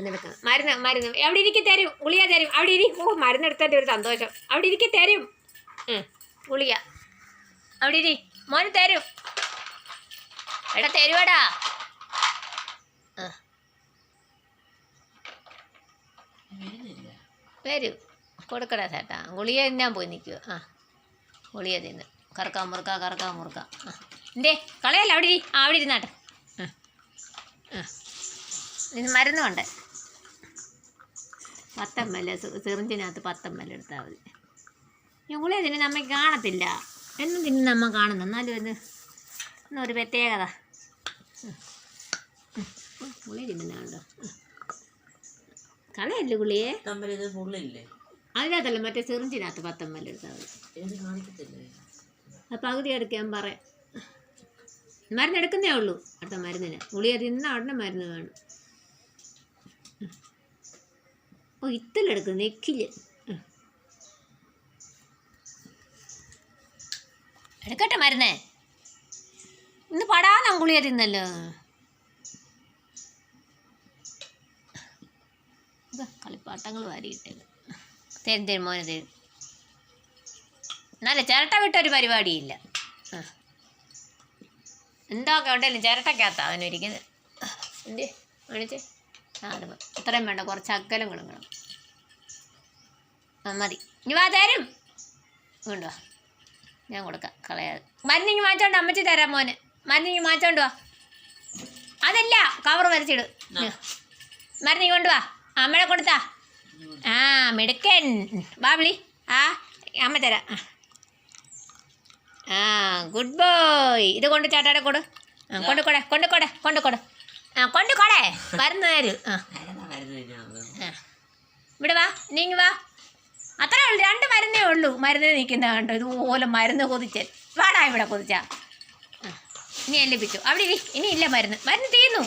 മരുന്നെടുക്കണം മരുന്ന് മരുന്ന്. അവിടെ ഇരിക്കി തരും. ഗുളിക തരും. അവിടെ ഇരിക്കും ഓ മരുന്നെടുത്തതിന്റെ ഒരു സന്തോഷം. അവിടെ ഇരിക്കി തരും. ഗുളിക. അവിടെ ഇരി. മോന് തരും. എടാ തരുവാടാ. വരും കൊടുക്കടാ ചേട്ടാ. ഗുളിക തിന്നാൻ പോയി നിൽക്കുക ആ. ഗുളിക തിന്ന്. കറക്കാൻ മുറുക്ക കറക്കാൻ മുറുക്ക. ആ. എന്തേ? കളയല്ല? അവിടെ ഇരി. ആ അവിടെ ഇരുന്നാട്ടെ. ആ ആ ഇതിന് സിറിഞ്ചിനകത്ത് പത്തം പത്തമ്മൽ എടുത്താൽ മതി. ഞങ്ങളെ ഇതിന് നമ്മൾ നമ്മ കാണത്തില്ല. എന്നും തിന്ന് നമ്മൾ കാണുന്നു. എന്നാലും ഇത് ഇന്നൊരു പ്രത്യേകത. ഗുളിക തിന്നുന്നുണ്ടോ കളയല്ലേ ഗുളിയെ തമ്മിൽ അതിനകത്തല്ല മറ്റേ സിറിഞ്ചിനകത്ത് പത്തമ്മൽ എടുത്താൽ മതി. ആ പകുതി എടുക്കാൻ പറയാം. മരുന്ന് എടുക്കുന്നേ ഉള്ളൂ അടുത്ത മരുന്നിന്. ഗുളിക തിന്ന ഉടനെ മരുന്ന് വേണം. ഓ ഇത്തലെടുക്കും നെക്കിൽ. എടുക്കട്ടെ മരുന്നേ. ഇന്ന് പടാന്ന് ഗുളിക തിന്നല്ലോ കളിപ്പാട്ടങ്ങൾ വാരിയിട്ടത്. തരും തരും മോനെ തരും. എന്നാലും ചിരട്ട വിട്ടൊരു പരിപാടിയില്ല. എന്തൊക്കെ ഉണ്ടെങ്കിലും ചിരട്ടക്കകത്താ അവനൊരിക്കുന്നത്. എന്തേ കാണിച്ചേ. അത് മതി. ഇത്രയും വേണ്ട കുറച്ച് അക്കലും കൊടുക്കണം ആ മതി. ഇനി വാ തരും. കൊണ്ടുവാ ഞാൻ കൊടുക്കാം കളയാതെ. മരുന്നിങ്ങി മാറ്റോണ്ട് അമ്മച്ചി തരാം മോന്. മരുന്നിങ്ങി മാറ്റോണ്ട് വാ. അതല്ല കവർ വരച്ചിട്. ഇനി കൊണ്ടുവാ അമ്മയെ കൊടുത്താ. ആ മിടുക്കൻ. വാ വിളി. ആ അമ്മ തരാം. ആ. ഗുഡ് ബോയ് ഇത് കൊണ്ട് ചേട്ടാടെ കൊടു. ആ കൊണ്ടുകൊടെ മരുന്ന് തരും ആ കൊടേ. ആ. ഇവിടെ വാ നീങ്ങി വാ. അത്രേ ഉള്ളൂ രണ്ട് മരുന്നേ ഉള്ളൂ. മരുന്ന് നിൽക്കുന്ന കണ്ടോ? ഇതുപോലെ മരുന്ന് കൊതിച്ചൻ വാടാ ഇവിടെ കൊതിച്ച. ഇനി എല്ലിപ്പിച്ചു അവിടെ ഇനി ഇല്ല മരുന്ന്. മരുന്ന് തീർന്നു.